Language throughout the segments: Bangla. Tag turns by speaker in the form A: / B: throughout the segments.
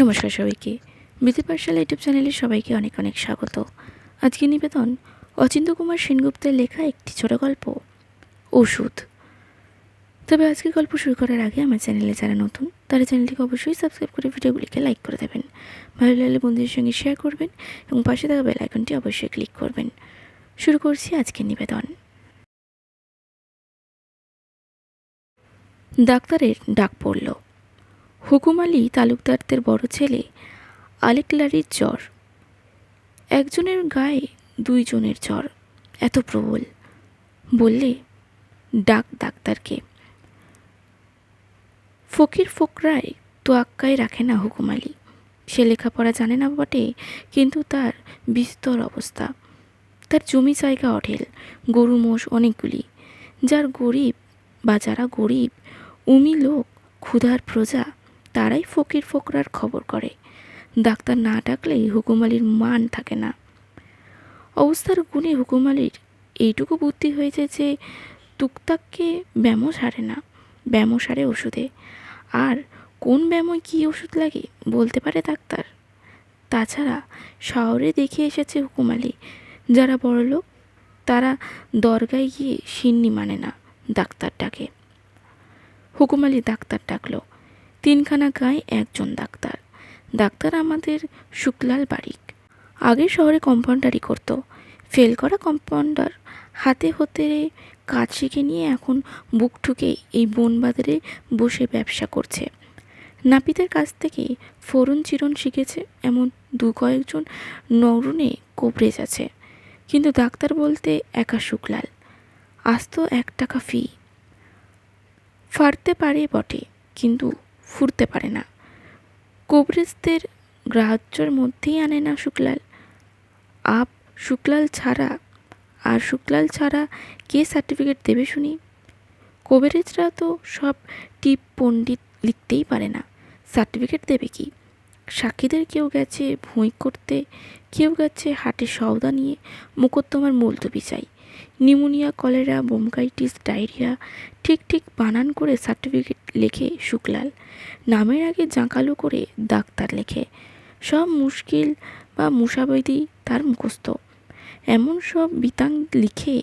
A: নমস্কার সবাইকে। বিধি পাঠশালা ইউটিউব চ্যানেলে সবাইকে অনেক অনেক স্বাগত। আজকে নিবেদন অচিন্ত কুমার সেনগুপ্তের লেখা একটি ছোট গল্প, ওষুধ। তবে আজকে গল্প শুরু করার আগে আমার চ্যানেলে যারা নতুন, তারা চ্যানেলটিকে অবশ্যই সাবস্ক্রাইব করে ভিডিওগুলিকে লাইক করে দেবেন। ভালো লাগলে বন্ধুদের সঙ্গে শেয়ার করবেন এবং পাশে থাকা বেল আইকনটি অবশ্যই ক্লিক করবেন। শুরু করছি আজকের নিবেদন। ডাক্তারের ডাক পড়ল। হুকুম আলী তালুকদারদের বড় ছেলে আলেকলারির জ্বর। একজনের গায়ে দুইজনের জ্বর। এত প্রবল। বললে, ডাক ডাক্তারকে। ফকির ফোকরায় তো আক্কায় রাখে না হুকুম আলী। সে লেখাপড়া জানে না বটে, কিন্তু তার বিস্তর অবস্থা। তার জমি জায়গা অঢেল, গরু মোষ অনেকগুলি। যার গরিব বা যারা গরিব, উমি লোক, ক্ষুধার প্রজা তারাই ফকির ফোকরার খবর করে। ডাক্তার না ডাকলেই হুকুম আলীর মান থাকে না। অবস্থার গুণে হুকুম এইটুকু বুদ্ধি হয়েছে যে, টুকটাককে ব্যামো সারে না, ব্যামো সারে ওষুধে। আর কোন ব্যামোয় কী ওষুধ লাগে বলতে পারে ডাক্তার? তাছাড়া শহরে দেখে এসেছে হুকুম আলী, যারা বড়লোক তারা দরগায় গিয়ে সিন্নি মানে না, ডাক্তার ডাকে। হুকুম ডাক্তার ডাকলো তিনখানা গায়ে একজন ডাক্তার। ডাক্তার আমাদের শুক্লাল বারিক। আগে শহরে কম্পাউন্ডারি করতো। ফেল করা কম্পাউন্ডার হাতে হতে কাজ শিখে নিয়ে এখন বুক ঠুকে এই বনবাজারে বসে ব্যবসা করছে। নাপিতের কাছ থেকে ফোরন চিরন শিখেছে এমন দু কয়েকজন নরুনে কোবরেজ আছে কিন্তু ডাক্তার বলতে একা শুক্লাল। আস্ত এক টাকা ফি ফাড়তে পারে বটে, কিন্তু ফুরতে পারে না। কোবরেজদের গ্রাহ্যর মধ্যেই আনে না শুক্লাল। আপ শুক্লাল ছাড়া, আর শুক্লাল ছাড়া কে সার্টিফিকেট দেবে শুনি? কোবরেজরা তো সব টিপ পণ্ডিত লিখতেই পারে না। সার্টিফিকেট দেবে কি? সাক্ষীদের কেউ গেছে ভুঁই করতে, কেউ গেছে হাটে সওদা নিয়ে মোকদ্দমার মুলতবি চাই। নিউমোনিয়া কলেরা, বোমকাইটিস, ডায়রিয়া, ঠিক ঠিক বানান করে সার্টিফিকেট লেখে শুক্লাল। নামের আগে জাঁকালো করে ডাক্তার লেখে। সব মুশকিল বা মুসাবৈদি তার মুখস্থ। এমন সব বিতাং লিখে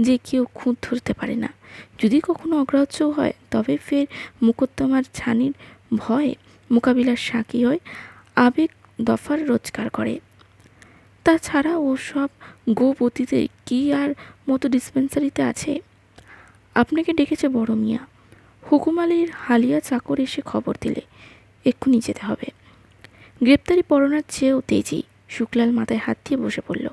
A: যে কেউ খুঁত ধরতে পারে না। যদি কখনো অগ্রাহ্য হয়, তবে ফের মুকদ্দমার ছানির ভয় মোকাবিলার সাক্ষী হয়, আবেগ দফার রোজগার করে। তাছাড়া ও সব গোপতিতে কি আর মতো ডিসপেন্সারিতে আছে? আপনাকে ডেকেছে বড় মিয়া। হুকুম আলীর হালিয়া চাকর এসে খবর দিলে। এক্ষুনি যেতে হবে। গ্রেপ্তারি পরোনার চেয়েও তেজি। শুক্লাল মাথায় হাত দিয়ে বসে পড়ল।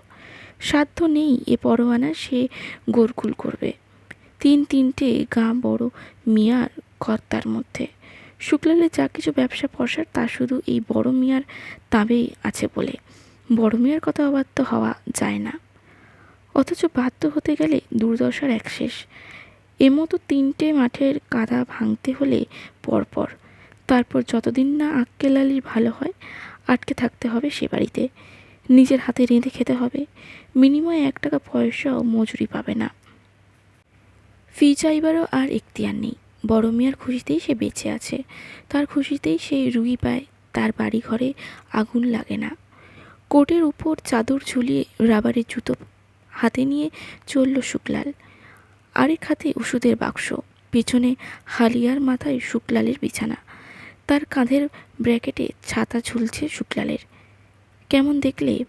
A: সাধ্য নেই এ পরোয়ানা সে গোরকুল করবে। তিন তিনটে গা বড় মিয়ার কর্তার মধ্যে। শুক্লালের যা কিছু ব্যবসা পসার তা শুধু এই বড় মিয়ার তাবেই আছে বলে বড় মিয়ার কথা অবাধ্য হওয়া যায় না। অথচ বাধ্য হতে গেলে দুর্দশার এক শেষ। এমতো তিনটে মাঠের কাদা ভাঙতে হলে পরপর। তারপর যতদিন না আক্কেল ভালো হয়, আটকে থাকতে হবে সে বাড়িতে। নিজের হাতে রেঁধে খেতে হবে। বিনিময়ে এক টাকা পয়সাও মজুরি পাবে না। ফি চাইবারও আর এখতিয়ার নেই। বড় মিয়ার খুশিতেই সে বেঁচে আছে। তার খুশিতেই সে রুগী পায়। তার বাড়ি ঘরে আগুন লাগে না। কোটের উপর চাদর ঝুলিয়ে রাবারের জুতো হাতে নিয়ে চলল শুক্লাল। আরেক হাতে ওষুধের বাক্স, পেছনে হালিয়ার মাথায় শুক্লালের বিছানা। তার কাঁধের ব্র্যাকেটে ছাতা ঝুলছে শুক্লালের। কেমন দেখলে?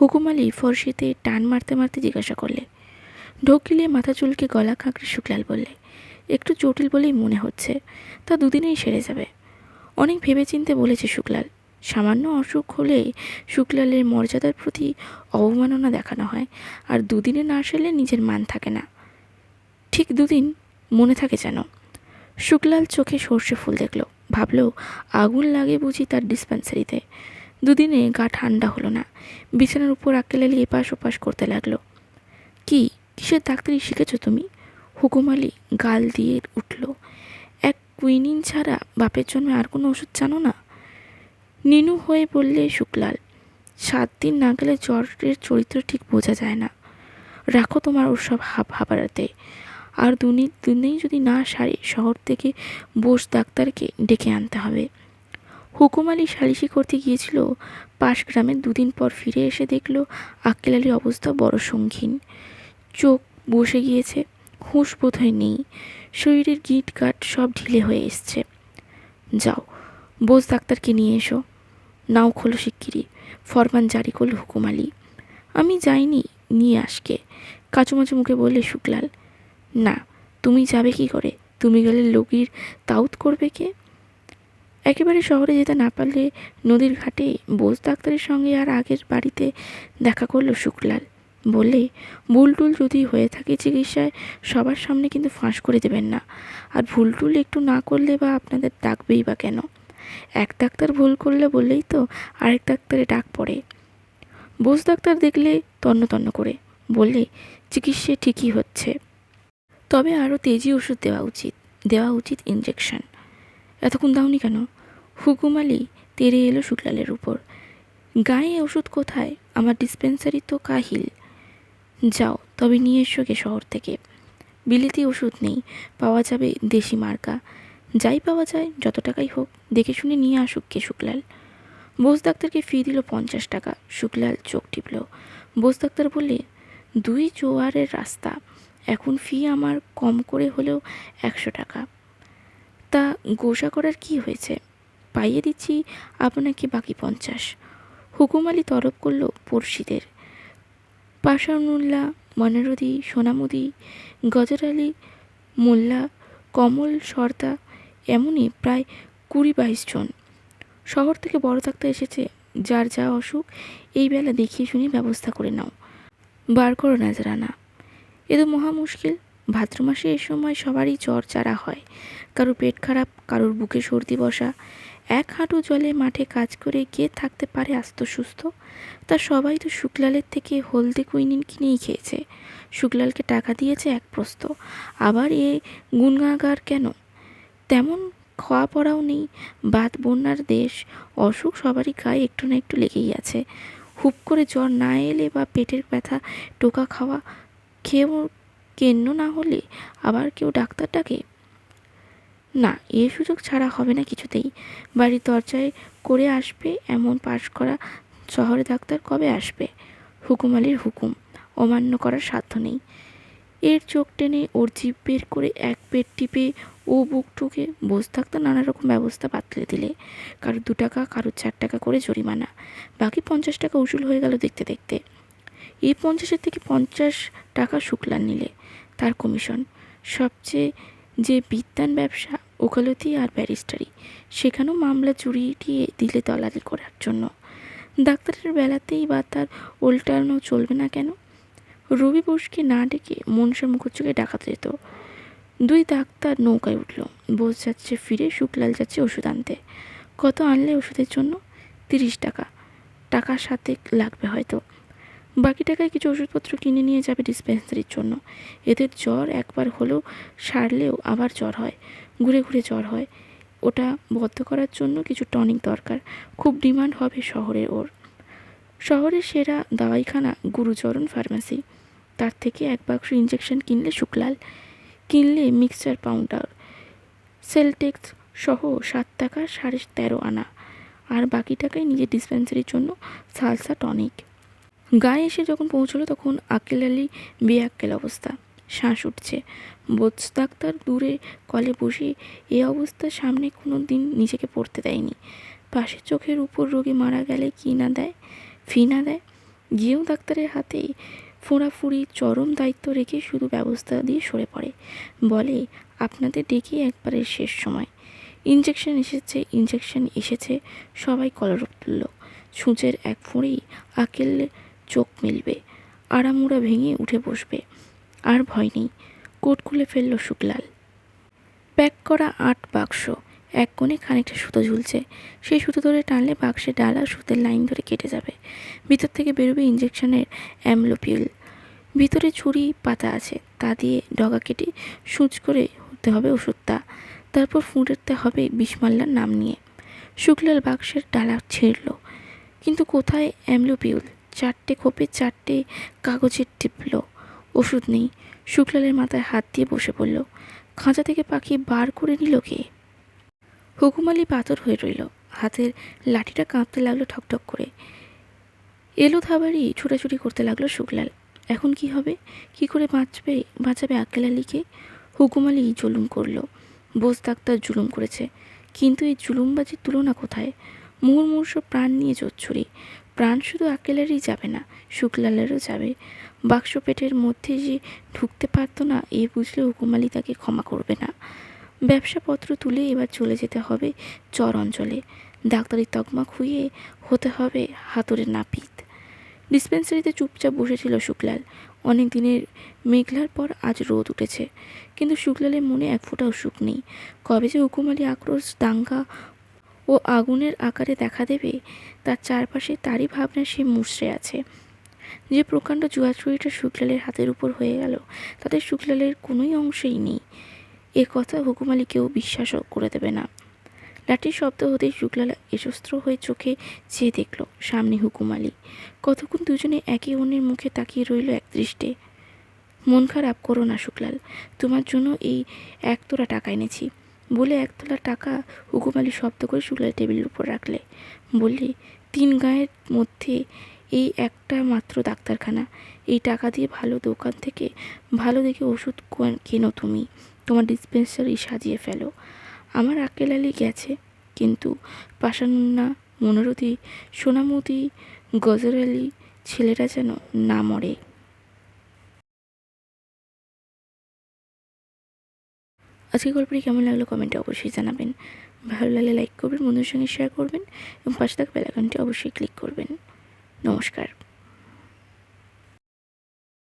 A: হুকুম আলী ফরসিতে টান মারতে মারতে জিজ্ঞাসা করলে। ঢোক গিলিয়ে মাথা চুলকে গলা কাঁকড়ে শুক্লাল বললে, একটু জটিল বলেই মনে হচ্ছে। তা দুদিনেই সেরে যাবে। অনেক ভেবেচিন্তে বলেছে শুক্লাল সামান্য অসুখ হলে শুক্লালের মর্যাদার প্রতি অবমাননা দেখানো হয় আর দুদিনে না সেরলে নিজের মান থাকে না। ঠিক দুদিন মনে থাকে যেন। শুক্লাল চোখে সর্ষে ফুল দেখল, ভাবলো আগুন লাগে বুঝি তার ডিসপেন্সারিতে। দুদিনে গা ঠান্ডা হলো না, বিছানার উপর আক্কেলালি এপাশ ওপাশ করতে লাগল। কি, কিসের ডাক্তারি শিখেছ তুমি? হুকুম আলী গাল দিয়ে উঠল, এক কুইনিন ছাড়া বাপের জন্য আর কোনো ওষুধ জানো না? নিনু হয়ে বললে, শুক্লাল, সাত দিন না গেলে জ্বরের চরিত্র ঠিক বোঝা যায় না। রাখো তোমার ওসব হাব হাবারাতে। আর দুনি দিনেই যদি না সারে, শহর থেকে বোস ডাক্তারকে ডেকে আনতে হবে। হুকুম আলী সালিশি করতে গিয়েছিল। পাশ গ্রামে দুদিন পর ফিরে এসে দেখল, আক্কেল আলীর অবস্থা বড় সঙ্গীন। চোখ বসে গিয়েছে, হুঁশ বোধহয় নেই। শরীরের গিট গাট সব ঢিলে হয়ে এসছে। যাও, বোস ডাক্তারকে নিয়ে এসো। নাও খোলো শিগগিরি ফরমান জারি করল হুকুম আলী। আমি যাইনি, নিয়ে আসকে। কাচুমাচু মুখে বললে, শুক্লাল, না, তুমি যাবে কি করে? তুমি গেলে লোকির তাউত করবে কে? একেবারে শহরে যেতে না পারলে নদীর ঘাটে বোস ডাক্তারের সঙ্গে আর আগের বাড়িতে দেখা করল শুক্লাল। বললে, ভুলটুল যদি হয়ে থাকে চিকিৎসায়, সবার সামনে কিন্তু ফাঁস করে দেবেন না। আর ভুলটুল একটু না করলে বা আপনাদের ডাকবেই বা কেন? এক ডাক্তার ভুল করলে বললেই তো আরেক ডাক্তারে ডাক পড়ে। বোস ডাক্তার দেখলে তন্ন তন্ন করে, বললে, চিকিৎসা ঠিকই হচ্ছে। তবে আরও তেজি ওষুধ দেওয়া উচিত দেওয়া উচিত ইঞ্জেকশন এতক্ষণ দাওনি কেন? হুকুম আলী তেরে এলো শুক্লালের উপর। গায়ে ওষুধ কোথায়? আমার ডিসপেন্সারি তো কাহিল। যাও, তবে নিয়ে এসো গে শহর থেকে। বিলিতি ওষুধ নেই, পাওয়া যাবে দেশি মার্কা। যাই পাওয়া যায়, যত টাকাই হোক, দেখে শুনে নিয়ে আসুক কে শুক্লাল। বোস ডাক্তারকে ফি দিল পঞ্চাশ টাকা, শুক্লাল চোখ টিপল। বোস ডাক্তার বললে, দুই জোয়ারের রাস্তা, এখন ফি আমার কম করে হলেও একশো টাকা। তা গোসা করার কি হয়েছে? পাইয়ে দিচ্ছি আপনাকে বাকি পঞ্চাশ। হুকুম আলী তরফ করল পড়শিদের। পাশানুল্লাহ মনারদি সোনামুদি গজর আলী মোল্লা, কমল সর্দা এমনই প্রায় কুড়ি বাইশ জন। শহর থেকে বড় থাকতে এসেছে, যার যা অসুখ, এই বেলা দেখিয়ে শুনে ব্যবস্থা করে নাও। বার করো নাজরানা এ তো মহা মুশকিল। ভাদ্র মাসে এ সময় সবারই জ্বর চারা হয়। কারোর পেট খারাপ, কারোর বুকে সর্দি বসা। এক হাঁটু জলে মাঠে কাজ করে কে থাকতে পারে আস্ত সুস্থ? তা সবাই তো শুক্লালের থেকে হলদে কুইনিন কিনেই খেয়েছে। শুক্লালকে টাকা দিয়েছে এক প্রস্ত আবার এ গুণগাগার কেন? তেমন খাওয়া পড়াও নেই। বাদ বন্যার দেশ, অসুখ সবারই গায়ে একটু না একটু লেগেই আছে। হুপ করে জ্বর না এলে বা পেটের ব্যথা, টোকা খাওয়া খেয়েও কেন্ন না হলে আবার কেউ ডাক্তার ডাকে? না, এ সুযোগ ছাড়া হবে না কিছুতেই। বাড়ির দরজায় করে আসবে এমন পাশ করা শহরে ডাক্তার কবে আসবে? হুকুম আলীর হুকুম, অমান্য করার সাধ্য নেই। এর চোখ টেনে ওর জিভ বের করে এক পেট টিপে ও বুক টুকে বস থাকতে নানা রকম ব্যবস্থা বাতলে দিলে। কারোর দু টাকা কারোর চার টাকা করে জরিমানা। বাকি পঞ্চাশ টাকা উসুল হয়ে গেল দেখতে দেখতে। এই পঞ্চাশের থেকে পঞ্চাশ টাকা শুক্লান নিলে তার কমিশন। সবচেয়ে যে বিদ্যান ব্যবসা, ওকালতি আর ব্যারিস্টারি, সেখানেও মামলা চুরিয়ে দিলে দলালি করার জন্য। ডাক্তারের বেলাতেই বা তার উল্টানো চলবে না কেন? রবি বোসকে না ডেকে মনসা মুখর্জিকে ডাকাতে যেত। দুই ডাক্তার নৌকায় উঠল। বোস যাচ্ছে ফিরে শুকলাল যাচ্ছে ওষুধ আনতে। কত আনলে ওষুধের জন্য? তিরিশ টাকা। টাকার সাথে লাগবে হয়তো। বাকি টাকায় কিছু ওষুধপত্র কিনে নিয়ে যাবে ডিসপেন্সারির জন্য। এদের জ্বর একবার হলেও সারলেও আবার জ্বর হয়। ঘুরে ঘুরে জ্বর হয়। ওটা বদ্ধ করার জন্য কিছু টনিক দরকার। খুব ডিমান্ড হবে শহরে ওর। শহরের সেরা দাওয়াইখানা গুরুচরণ ফার্মেসি। তার থেকে এক বাক্স ইঞ্জেকশন কিনলে শুক্লাল কিনলে মিক্সচার পাউডার, সেলটেক্স সহ সাত টাকা সাড়ে তেরো আনা। আর বাকি টাকায় নিজের ডিসপেন্সারির জন্য সালসা টনিক গায়ে এসে যখন পৌঁছলো তখন আকেল আলী বেআক্কেল অবস্থা। শ্বাস উঠছে। বোস ডাক্তার দূরে কলে বসে এ অবস্থার সামনে কোনো দিন নিজেকে পড়তে দেয়নি। পাশের চোখের উপর রোগী মারা গেলে কি না দেয়? ফি না দেয়? গিয়েও ডাক্তারের হাতেই ফোঁড়াফুড়ি চরম দায়িত্ব রেখে শুধু ব্যবস্থা দিয়ে সরে পড়ে। বলে, আপনাদের ডেকে একবারের শেষ সময়। ইঞ্জেকশন এসেছে ইঞ্জেকশন এসেছে, সবাই কলরব তুলল। সূচের এক ফোঁড়েই আকেল চোখ মেলবে আড়ামুড়া ভেঙে উঠে বসবে। আর ভয় নেই, কোট খুলে ফেলল শুকলাল প্যাক করা আট বাক্স, এক কোণে খানিকটা সুতো ঝুলছে। সেই সুতো ধরে টানলে বাক্সে ডালা সুতের লাইন ধরে কেটে যাবে। ভিতর থেকে বেরোবে ইঞ্জেকশনের অ্যামলোপিল ভিতরে ছুরি পাতা আছে, তা দিয়ে ডগা কেটে সুচ করে হতে হবে ওষুধটা। তারপর ফুঁড়তে হবে বিষ্মাল্লার নাম নিয়ে। শুক্লাল বাক্সের ডালা ছিঁড়ল। কিন্তু কোথায় অ্যামলোপিউল চারটে খোপে চারটে কাগজের টিপল। ওষুধ নেই। শুক্লালের মাথায় হাত দিয়ে বসে পড়ল। খাঁচা থেকে পাখি বার করে নিল কে? হুকুম আলী পাথর হয়ে রইল। হাতের লাঠিটা কাঁপতে লাগল ঠকঠক করে। এলো থাবারই ছোটাছুটি করতে লাগল শুক্লাল। এখন কি হবে? কি করে বাঁচবে? বাঁচাবে আক্কেল আলীকে? হুকুম আলী জুলুম করল। বোস ডাক্তার জুলুম করেছে। কিন্তু এই জুলুমবাজির তুলনা কোথায়? মুহুর্মুহূর্ষ প্রাণ নিয়ে জোচ্ছুরি। প্রাণ শুধু আক্কেলেরই যাবে না, শুক্লালেরও যাবে। বাক্স পেটের মধ্যে যে ঢুকতে পারতো না, এ বুঝলে হুকুম আলী তাকে ক্ষমা করবে না। ব্যবসাপত্র তুলে এবার চলে যেতে হবে চর অঞ্চলে। ডাক্তারি তকমা খুইয়ে হতে হবে হাতুড়ের নাপিত। ডিসপেন্সারিতে চুপচাপ বসেছিল শুক্লাল। অনেক দিনের মেঘলার পর আজ রোদ উঠেছে, কিন্তু শুক্লালের মনে এক ফোঁটাও সুখ নেই। কবে যে হুকুমালি আক্রোশ দাঙ্গা ও আগুনের আকারে দেখা দেবে, তার চারপাশে তারই ভাবনা সে মুচড়ে আছে। যে প্রকাণ্ড জুয়াচুরিটা শুক্লালের হাতের উপর হয়ে গেল, তাতে শুক্লালের কোনোই অংশই নেই। এ কথা হুকুমালি কেউ বিশ্বাসও করে দেবে না। লাঠির শব্দ হতেই শুক্লাল এসস্ত্র হয়ে চোখে চেয়ে দেখল সামনে হুকুমালি কতক্ষণ দুজনে একে অন্যের মুখে তাকিয়ে রইল এক দৃষ্টে। মন খারাপ করো না শুক্লাল, তোমার জন্য এই এক তোলা টাকা এনেছি। বলে এক তোলা টাকা হুকুমালি শব্দ করে শুক্লাল টেবিলের উপর রাখলে। বললি, তিন গায়ের মধ্যে এই একটা মাত্র ডাক্তারখানা। এই টাকা দিয়ে ভালো দোকান থেকে ভালো দেখে ওষুধ কেনো তুমি? তোমার ডিসপেন্সারি সাজিয়ে ফেলো। আমার আক্কেল আলী গেছে, কিন্তু পাশান্না মনোরথী, সোনামতি, গজর আলী ছেলেরা যেন না মরে। আজকে গল্পটি কেমন লাগল কমেন্টে অবশ্যই জানাবেন। ভালো লাগলে লাইক করবেন বন্ধুর সঙ্গে শেয়ার করবেন এবং পাশে থাকা বেলাকানটি অবশ্যই ক্লিক করবেন। নমস্কার।